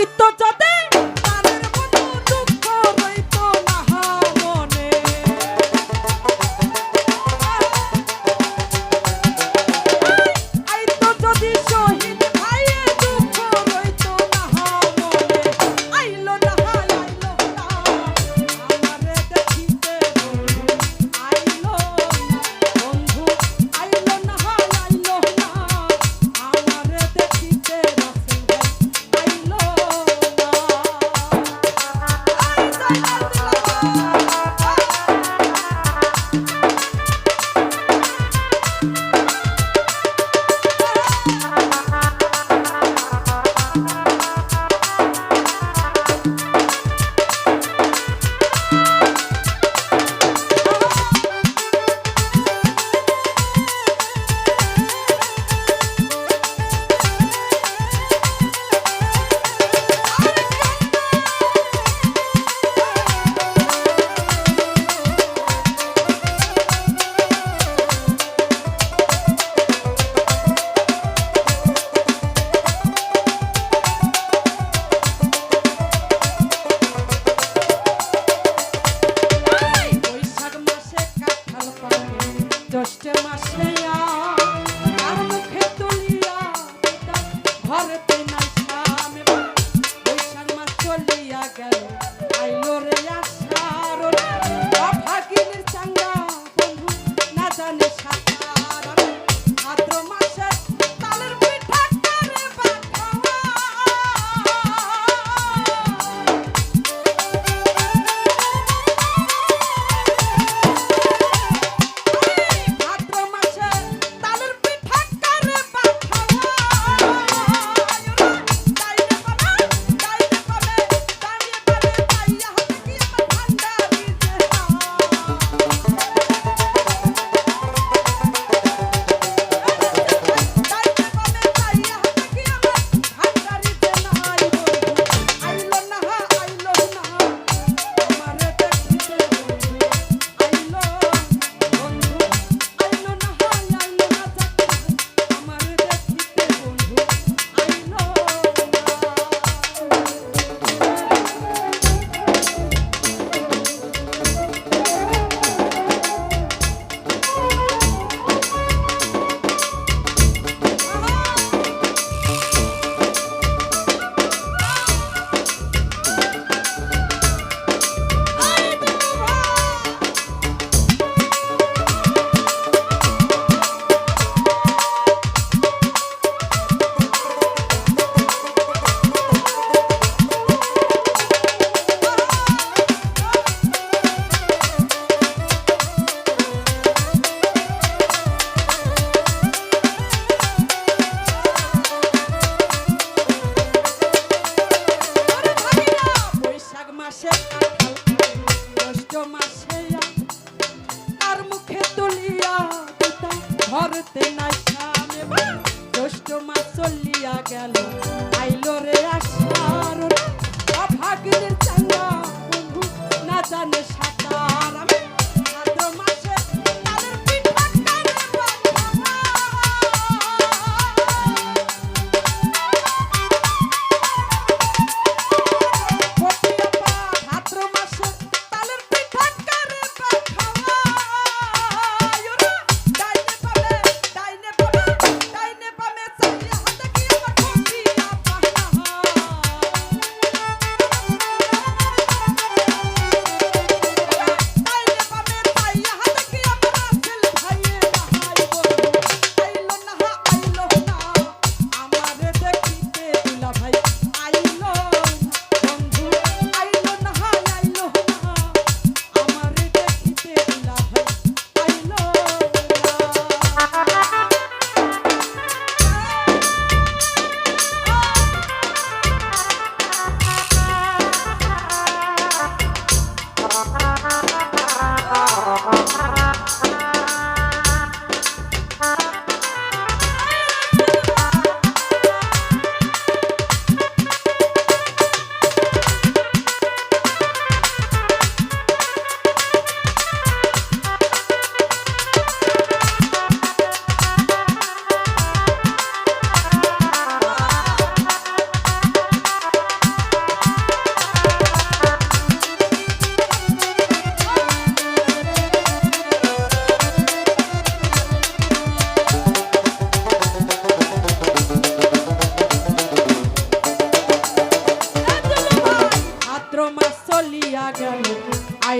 আইতো যদি Sebastião.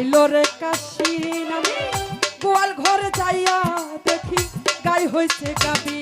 আইল রে কাশি নামি গোয়াল ঘরে যাইয়া দেখি গাই হয়েছে গাবি।